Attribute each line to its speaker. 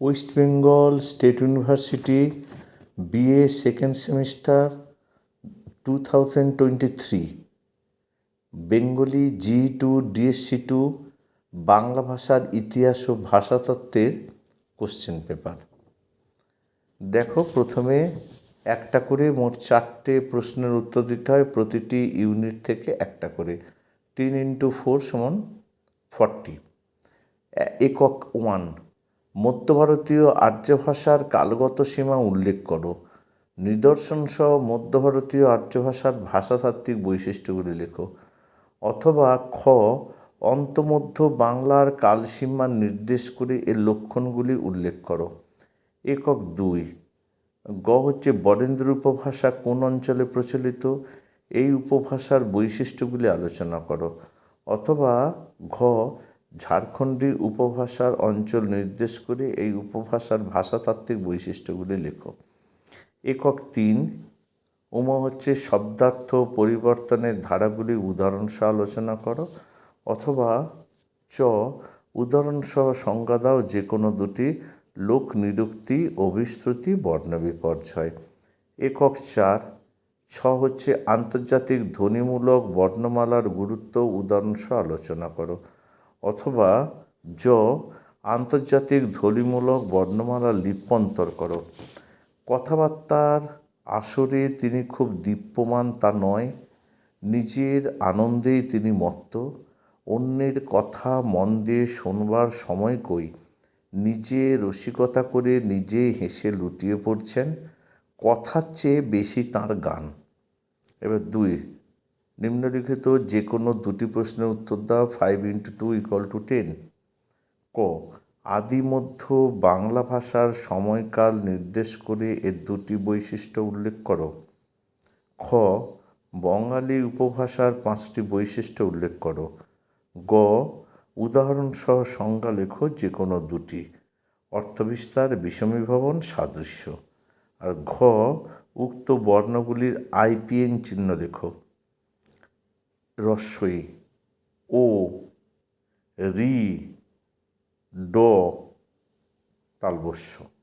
Speaker 1: West Bengal State University BA second semester two thousand twenty three Bengali G two DSC two Bangla ভাষার ইতিহাস ও ভাষাতত্ত্বের question paper দেখো, প্রথমে একটা করে মোট চারটে প্রশ্নের উত্তর দিতে হয়, প্রতিটি ইউনিট থেকে একটা করে। তিন ইন্টু ফোর সমান ফর্টি একক ওয়ান মধ্য ভারতীয় আর্য ভাষার কালগত সীমা উল্লেখ করো। নিদর্শন সহ মধ্য আর্য ভাষার ভাষাতাত্ত্বিক বৈশিষ্ট্যগুলি লেখো। অথবা খ, অন্তমধ্য বাংলার কালসীমা নির্দেশ করে এর লক্ষণগুলি উল্লেখ করো। একক দুই, গ হচ্ছে বরেন্দ্র উপভাষা কোন অঞ্চলে প্রচলিত? এই উপভাষার বৈশিষ্ট্যগুলি আলোচনা করো। অথবা ঘ ঝাড়খণ্ডী উপভাষার অঞ্চল নির্দেশ করে এই উপভাষার ভাষাতাত্ত্বিক বৈশিষ্ট্যগুলি লেখো। একক তিন, উমা হচ্ছে শব্দার্থ পরিবর্তনের ধারাগুলির উদাহরণসহ আলোচনা করো অথবা চ, উদাহরণসহ সংজ্ঞা দাও যে কোনো দুটি লোক নিরুক্তি, অভিশ্রুতি, বর্ণ বিপর্যয়। একক চার, ছ হচ্ছে আন্তর্জাতিক ধ্বনিমূলক বর্ণমালার গুরুত্ব উদাহরণ উদাহরণসহ আলোচনা করো। অথবা জ আন্তর্জাতিক ধ্বনিমূলক বর্ণমালা লিপ্যন্তর করো। কথাবার্তার আসরে তিনি খুব দীপ্যমান তা নয়, নিজের আনন্দেই তিনি মত্ত। অন্যের কথা মন দিয়ে শোনবার সময় কই, নিজে রসিকতা করে নিজে হেসে লুটিয়ে পড়ছেন, কথার চেয়ে বেশি তার গান। এবার দুই নিম্নলিখিত যে কোনো দুটি প্রশ্নের উত্তর দাও five into two equal to ten ক, আদিমধ্য বাংলা ভাষার সময়কাল নির্দেশ করে এর দুটি বৈশিষ্ট্য উল্লেখ করো। খ, বঙ্গালী উপভাষার পাঁচটি বৈশিষ্ট্য উল্লেখ করো। গ, উদাহরণসহ সংজ্ঞা লেখো যে কোনো দুটি। অর্থবিস্তার, বিষমীভবন, সাদৃশ্য। আর ঘ, উক্ত বর্ণগুলির আইপিএন চিহ্ন লেখো। রস্বই ও রি ড তালবস্য।